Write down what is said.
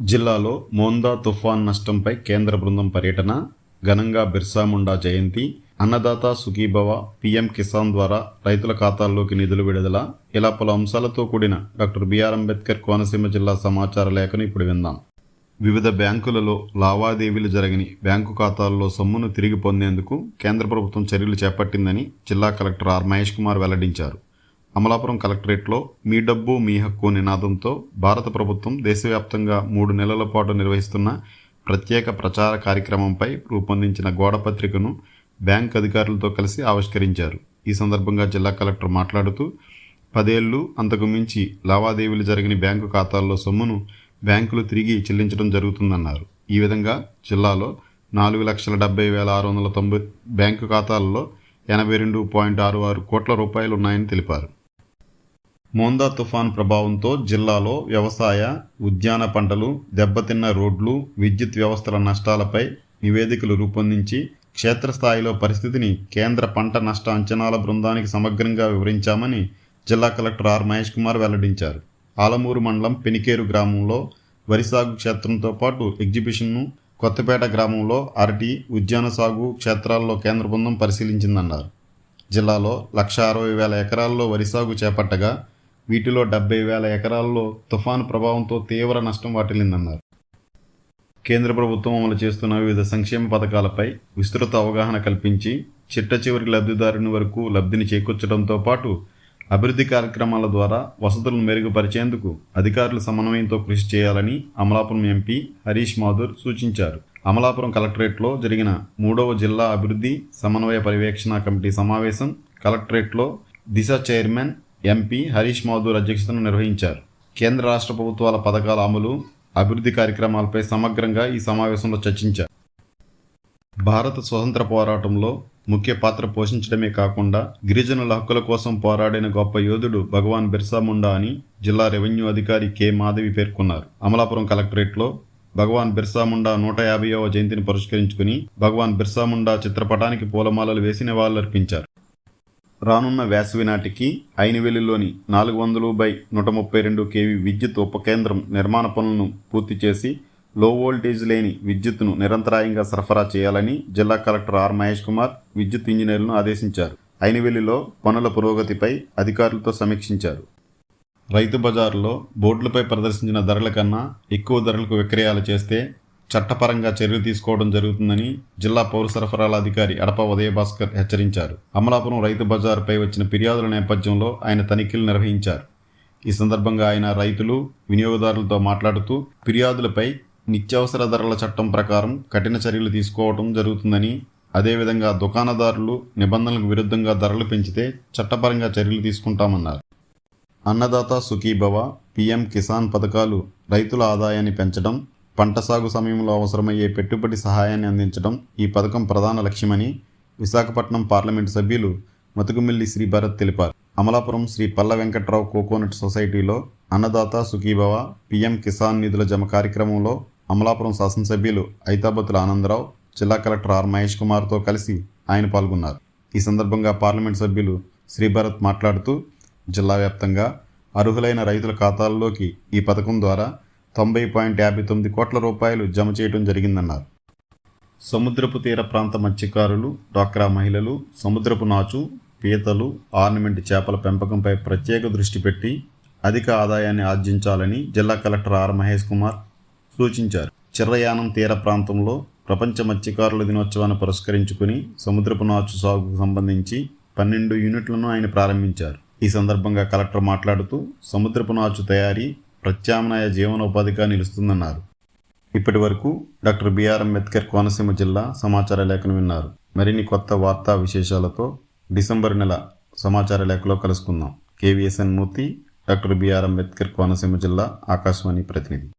జిల్లాలో మోందా తుఫాన్ నష్టంపై కేంద్ర బృందం పర్యటన ఘనంగా బిర్సా ముండా జయంతి అన్నదాత సుఖీభవ పీఎం కిసాన్ ద్వారా రైతుల ఖాతాల్లోకి నిధులు విడుదల ఇలా పలు అంశాలతో కూడిన డాక్టర్ బిఆర్ అంబేద్కర్ కోనసీమ జిల్లా సమాచార లేఖను ఇప్పుడు విందాం. వివిధ బ్యాంకులలో లావాదేవీలు జరగని బ్యాంకు ఖాతాల్లో సొమ్మును తిరిగి పొందేందుకు కేంద్ర ప్రభుత్వం చర్యలు చేపట్టిందని జిల్లా కలెక్టర్ ఆర్ మహేష్ కుమార్ వెల్లడించారు. అమలాపురం కలెక్టరేట్లో మీ డబ్బు మీ హక్కు నినాదంతో భారత ప్రభుత్వం దేశవ్యాప్తంగా మూడు నెలల పాటు నిర్వహిస్తున్న ప్రత్యేక ప్రచార కార్యక్రమంపై రూపొందించిన గోడపత్రికను బ్యాంక్ అధికారులతో కలిసి ఆవిష్కరించారు. ఈ సందర్భంగా జిల్లా కలెక్టర్ మాట్లాడుతూ పదేళ్ళు అంతకు మించి లావాదేవీలు జరిగిన బ్యాంకు ఖాతాల్లో సొమ్మును బ్యాంకులు తిరిగి చెల్లించడం జరుగుతుందన్నారు. ఈ విధంగా జిల్లాలో నాలుగు లక్షల డెబ్బై వేల ఆరు వందల తొంభై బ్యాంకు ఖాతాలలో ఎనభై రెండు పాయింట్ ఆరు ఆరు కోట్ల రూపాయలు ఉన్నాయని తెలిపారు. మోందా తుఫాన్ ప్రభావంతో జిల్లాలో వ్యవసాయ ఉద్యాన పంటలు దెబ్బతిన్న రోడ్లు విద్యుత్ వ్యవస్థల నష్టాలపై నివేదికలు రూపొందించి క్షేత్రస్థాయిలో పరిస్థితిని కేంద్ర పంట నష్ట అంచనాల బృందానికి సమగ్రంగా వివరించామని జిల్లా కలెక్టర్ ఆర్ మహేష్ కుమార్ వెల్లడించారు. ఆలమూరు మండలం పెనికేరు గ్రామంలో వరి సాగు క్షేత్రంతో పాటు ఎగ్జిబిషన్ను కొత్తపేట గ్రామంలో అరటి ఉద్యాన సాగు క్షేత్రాల్లో కేంద్ర బృందం పరిశీలించిందన్నారు. జిల్లాలో లక్ష అరవై వేల ఎకరాల్లో వరి సాగు చేపట్టగా వీటిలో డెబ్బై వేల ఎకరాల్లో తుఫాను ప్రభావంతో తీవ్ర నష్టం వాటిల్లిందన్నారు. కేంద్ర ప్రభుత్వం అమలు చేస్తున్న వివిధ సంక్షేమ పథకాలపై విస్తృత అవగాహన కల్పించి చిట్ట చివరి లబ్ధిదారుని వరకు లబ్ధిని చేకూర్చడంతో పాటు అభివృద్ధి కార్యక్రమాల ద్వారా వసతులను మెరుగుపరిచేందుకు అధికారులు సమన్వయంతో కృషి చేయాలని అమలాపురం ఎంపీ హరీష్ మాధుర్ సూచించారు. అమలాపురం కలెక్టరేట్లో జరిగిన మూడవ జిల్లా అభివృద్ధి సమన్వయ పర్యవేక్షణ కమిటీ సమావేశం కలెక్టరేట్లో దిశ చైర్మన్ ఎంపీ హరీష్ మాధుర్ అధ్యక్షతన నిర్వహించారు. కేంద్ర రాష్ట్ర ప్రభుత్వాల పథకాల అమలు అభివృద్ధి కార్యక్రమాలపై సమగ్రంగా ఈ సమావేశంలో చర్చించారు. భారత స్వతంత్ర పోరాటంలో ముఖ్య పాత్ర పోషించడమే కాకుండా గిరిజనుల హక్కుల కోసం పోరాడిన గొప్ప యోధుడు భగవాన్ బిర్సా ముండా అని జిల్లా రెవెన్యూ అధికారి కె. మాధవి పేర్కొన్నారు. అమలాపురం కలెక్టరేట్లో భగవాన్ బిర్సా ముండా నూట యాభైవ జయంతిని పురస్కరించుకుని భగవాన్ బిర్సా ముండా చిత్రపటానికి పూలమాలలు వేసి నివాళులర్పించారు రానున్న వేసవి నాటికి ఐనవేలిలోని నాలుగు వందలు బై నూట ముప్పై రెండు కేవీ విద్యుత్ ఉపకేంద్రం నిర్మాణ పనులను పూర్తి చేసి లో వోల్టేజ్ లేని విద్యుత్తును నిరంతరాయంగా సరఫరా చేయాలని జిల్లా కలెక్టర్ ఆర్ మహేష్ కుమార్ విద్యుత్ ఇంజనీర్లను ఆదేశించారు. ఐనవేలిలో పనుల పురోగతిపై అధికారులతో సమీక్షించారు. రైతు బజారులో బోర్డులపై ప్రదర్శించిన ధరల కన్నా ఎక్కువ ధరలకు విక్రయాలు చేస్తే చట్టపరంగా చర్యలు తీసుకోవడం జరుగుతుందని జిల్లా పౌర సరఫరాల అధికారి అడప ఉదయభాస్కర్ హెచ్చరించారు. అమలాపురం రైతు బజార్పై వచ్చిన ఫిర్యాదుల నేపథ్యంలో ఆయన తనిఖీలు నిర్వహించారు. ఈ సందర్భంగా ఆయన రైతులు వినియోగదారులతో మాట్లాడుతూ ఫిర్యాదులపై నిత్యావసర ధరల చట్టం ప్రకారం కఠిన చర్యలు తీసుకోవడం జరుగుతుందని అదేవిధంగా దుకాణదారులు నిబంధనలకు విరుద్ధంగా ధరలు పెంచితే చట్టపరంగా చర్యలు తీసుకుంటామన్నారు. అన్నదాత సుఖీభవ పీఎం కిసాన్ పథకాలు రైతుల ఆదాయాన్ని పెంచడం పంట సాగు సమయంలో అవసరమయ్యే పెట్టుబడి సహాయాన్ని అందించడం ఈ పథకం ప్రధాన లక్ష్యమని విశాఖపట్నం పార్లమెంటు సభ్యులు మతుకుమిల్లి శ్రీ భరత్ తెలిపారు. అమలాపురం శ్రీ పల్ల వెంకట్రావు కోకోనట్ సొసైటీలో అన్నదాత సుఖీభవ పీఎం కిసాన్ నిధుల జమ కార్యక్రమంలో అమలాపురం శాసనసభ్యులు ఐతాబత్తుల ఆనందరావు జిల్లా కలెక్టర్ ఆర్ మహేష్ కుమార్తో కలిసి ఆయన పాల్గొన్నారు. ఈ సందర్భంగా పార్లమెంట్ సభ్యులు శ్రీ భరత్ మాట్లాడుతూ జిల్లా వ్యాప్తంగా అర్హులైన రైతుల ఖాతాల్లోకి ఈ పథకం ద్వారా తొంభై పాయింట్ యాభై తొమ్మిది కోట్ల రూపాయలు జమ చేయడం జరిగిందన్నారు. సముద్రపు తీర ప్రాంత మత్స్యకారులు డ్వాక్రా మహిళలు సముద్రపు నాచు పీతలు ఆర్నమెంట్ చేపల పెంపకంపై ప్రత్యేక దృష్టి పెట్టి అధిక ఆదాయాన్ని ఆర్జించాలని జిల్లా కలెక్టర్ ఆర్ మహేష్ కుమార్ సూచించారు. చిర్రయానం తీర ప్రాంతంలో ప్రపంచ మత్స్యకారుల దినోత్సవాన్ని పురస్కరించుకుని సముద్రపు నాచు సాగుకు సంబంధించి పన్నెండు యూనిట్లను ఆయన ప్రారంభించారు. ఈ సందర్భంగా కలెక్టర్ మాట్లాడుతూ సముద్రపు నాచు తయారీ ప్రత్యామ్నాయ జీవనోపాధిగా నిలుస్తుందన్నారు. ఇప్పటి వరకు డాక్టర్ బిఆర్ అంబేద్కర్ కోనసీమ జిల్లా సమాచార లేఖను విన్నారు. మరిన్ని కొత్త వార్తా విశేషాలతో డిసెంబర్ నెల సమాచార లేఖలో కలుసుకుందాం. KVSN Murthy doctor BR Ambedkar Konaseema జిల్లా ఆకాశవాణి ప్రతినిధి.